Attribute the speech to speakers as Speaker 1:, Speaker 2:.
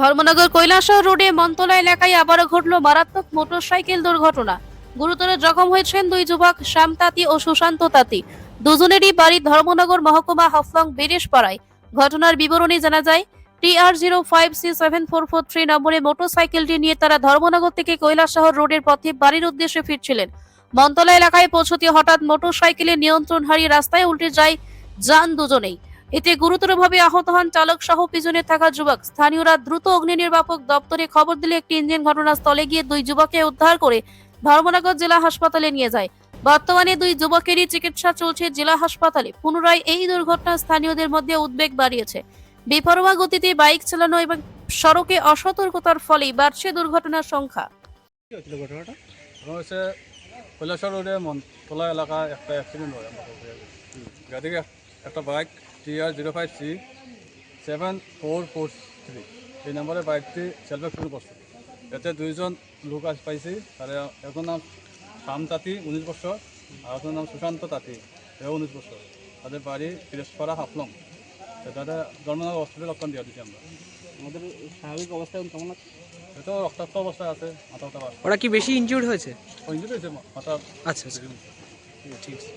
Speaker 1: ধর্মনগর কৈলাসহর রোডে মন্তলা এলাকায় আবারও ঘটল মারাত্মক মোটরসাইকেল দুর্ঘটনা। গুরুতর জখম হয়েছেন দুই যুবক, শ্যাম তাঁতি ও সুশান্ত তাঁতি। দুজনেরই বাড়ি ধর্মনগর মহকুমা হাফলং বেরেশপাড়ায়। ঘটনার বিবরণী জানা যায় TR zero five C seven four four three নম্বরে মোটরসাইকেলটি নিয়ে তারা ধর্মনগর থেকে কৈলাসহর রোডের পথে বাড়ির উদ্দেশ্যে ফিরছিলেন। মন্তলা এলাকায় পৌঁছতে হঠাৎ মোটরসাইকেলের নিয়ন্ত্রণ হারিয়ে রাস্তায় উল্টে যায় যান দুজনেই এতে গুরুতরভাবে আহত হন চালক সহ পিছনে থাকা যুবক। স্থানীয়রা দ্রুত অগ্নি নির্বাপক দপ্তরে খবর দিলে একটি ইঞ্জিন ঘটনাস্থলে গিয়ে দুই যুবককে উদ্ধার করে ধর্মনগর জেলা হাসপাতালে নিয়ে যায়। বর্তমানে দুই যুবকেরই চিকিৎসা চলছে জেলা হাসপাতালে। পুনরায় এই দুর্ঘটনা স্থানীয়দের মধ্যে উদ্বেগ বাড়িয়েছে। বেপরোয়া গতিতে বাইক চালানো এবং সড়কে অসতর্কতার ফলেই বাড়ছে দুর্ঘটনার সংখ্যা।
Speaker 2: কৈলাসর রোডে মনতলা এলাকায় একটা অ্যাক্সিডেন্ট হয় আমরা গাড়ি একটা bike TR zero five C seven four four three. এই নম্বরে বাইকটি সেলফ অ্যাক্সিডেন্ট করছে এতে দুইজন লোক আস পাইছি। তারা একজন নাম শ্যাম তাঁতি উনিশ বছর আর একজন নাম সুশান্ত তাঁতি এও উনিশ বছর। তাদের বাড়ি পিরেশপাড়া হাফলং। তাদের জন্মনগর হসপিটাল অক্ষণ দিয়ে দিচ্ছি আমরা।
Speaker 3: আমাদের স্বাভাবিক অবস্থা এখন কেমন আছে?
Speaker 2: এটা রক্তাক্ত অবস্থায় আছে মাথা মাথা
Speaker 4: ওরা কি বেশি ইনজিউর্ড হয়েছে?
Speaker 2: ইঞ্জুরি হয়েছে মাথা
Speaker 4: আচ্ছা আচ্ছা। ঠিক আছে।